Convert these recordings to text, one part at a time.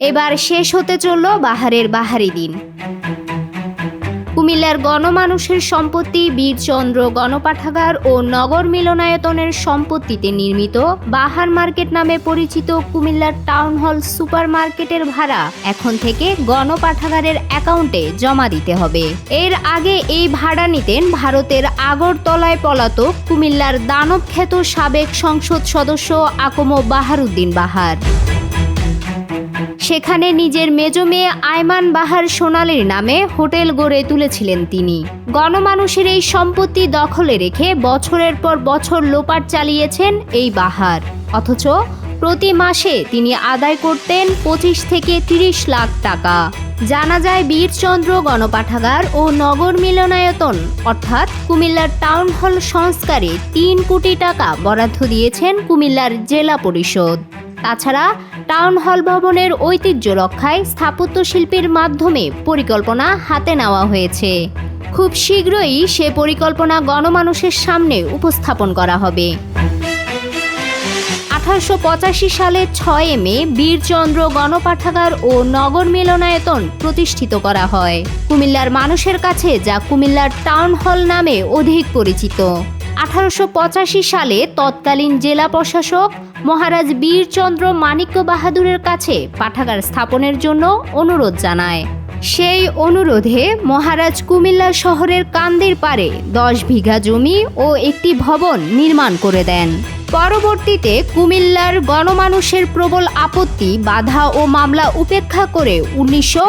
এবার শেষ হতে চলল বাহারের বাহারি দিন। কুমিল্লার গণমানুষের সম্পত্তি, বীরচন্দ্র গণপাঠাগার ও নগর মিলনায়তনের সম্পত্তিতে নির্মিত বাহার মার্কেট নামে পরিচিত কুমিল্লার টাউন হল সুপার মার্কেটের ভাড়া এখন থেকে গণপাঠাগারের অ্যাকাউন্টে জমা দিতে হবে। এর আগে এই ভাড়া নিতেন ভারতের আগরতলায় পলাতক কুমিল্লার দানবখ্যাত সাবেক সংসদ সদস্য আকমো বাহারুদ্দিন বাহার। সেখানে নিজের মেজ মেয়ে আয়মান বাহার সোনালির নামে হোটেল গড়ে তুলেছিলেন তিনি। গণমানুষের এই সম্পত্তি দখলে রেখে বছরের পর বছর লোপাট চালিয়েছেন এই বাহার। অথচ প্রতি মাসে তিনি আদায় করতেন পঁচিশ থেকে তিরিশ লাখ টাকা। জানা যায়, বীরচন্দ্র গণপাঠাগার ও নগর মিলনায়তন, অর্থাৎ কুমিল্লার টাউন হল সংস্কারে তিন কোটি টাকা বরাদ্দ দিয়েছেন কুমিল্লার জেলা পরিষদ। তাছাড়া টাউন হল ভবনের ঐতিহ্য রক্ষায় স্থাপত্য শিল্পের মাধ্যমে পরিকল্পনা হাতে নেওয়া হয়েছে। খুব শীঘ্রই সে পরিকল্পনা গণমানুষের সামনে উপস্থাপন করা হবে। আঠারোশো পঁচাশি সালে ছয় মে বীরচন্দ্র গণপাঠাগার ও নগর মিলনায়তন প্রতিষ্ঠিত করা হয়। কুমিল্লার মানুষের কাছে যা কুমিল্লার টাউন হল নামে অধিক পরিচিত। আঠারোশো পঁচাশি সালে তৎকালীন জেলা প্রশাসক মহারাজ বীরচন্দ্র মানিক্য বাহাদুরের কাছে পাঠাগার স্থাপনের জন্য অনুরোধ জানায়। সেই অনুরোধে মহারাজ কুমিল্লা শহরের কান্দির পারে দশ বিঘা জমি ও একটি ভবন নির্মাণ করে দেন। পরবর্তীতে কুমিল্লার গণমানুষের প্রবল আপত্তি, বাধা ও মামলা উপেক্ষা করে উনিশশো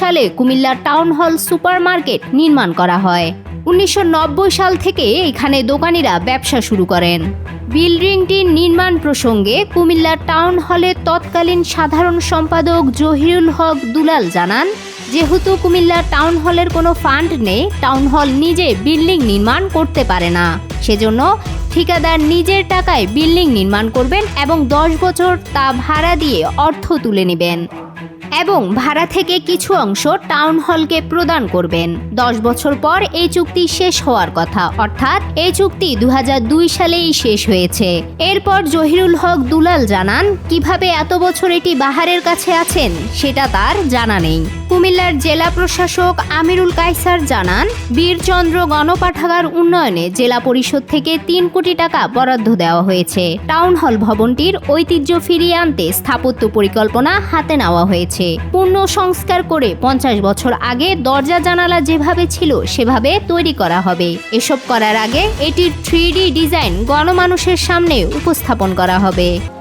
সালে কুমিল্লা টাউন হল সুপারমার্কেট নির্মাণ করা হয়। উনিশশো নব্বই সাল থেকে এখানে দোকানিরা ব্যবসা শুরু করেন। বিল্ডিংটির নির্মাণ প্রসঙ্গে কুমিল্লা টাউন হলের তৎকালীন সাধারণ সম্পাদক জহিরুল হক দুলাল জানান, যেহেতু কুমিল্লা টাউন হলের কোনো ফান্ড নেই, টাউন হল নিজে বিল্ডিং নির্মাণ করতে পারে না। সেজন্য ঠিকাদার নিজের টাকায় বিল্ডিং নির্মাণ করবেন এবং দশ বছর তা ভাড়া দিয়ে অর্থ তুলে নেবেন। এবং ভাড়া থেকে কিছু অংশ টাউন হলকে প্রদান করবেন। দশ বছর পর এই চুক্তি শেষ হওয়ার কথা। অর্থাৎ এই চুক্তি দু হাজার দুই সালেই শেষ হয়েছে। এরপর জহিরুল হক দুলাল জানান, কীভাবে এত বছর এটি বাহারের কাছে আছেন, সেটা তার জানা নেই। কুমিল্লার জেলা প্রশাসক আমিরুল কাইসার জানান, বীরচন্দ্র গণপাঠাগার উন্নয়নে জেলা পরিষদ থেকে তিন কোটি টাকা বরাদ্দ দেওয়া হয়েছে। টাউন হল ভবনটির ঐতিহ্য ফিরিয়ে আনতে স্থাপত্য পরিকল্পনা হাতে নেওয়া হয়েছে। পূর্ণ সংস্কার করে পঞ্চাশ বছর আগে দরজা জানালা যেভাবে ছিল, সেভাবে তৈরি করা হবে। এসব করার আগে এটির থ্রি ডিজাইন গণমানুষের সামনে উপস্থাপন করা হবে।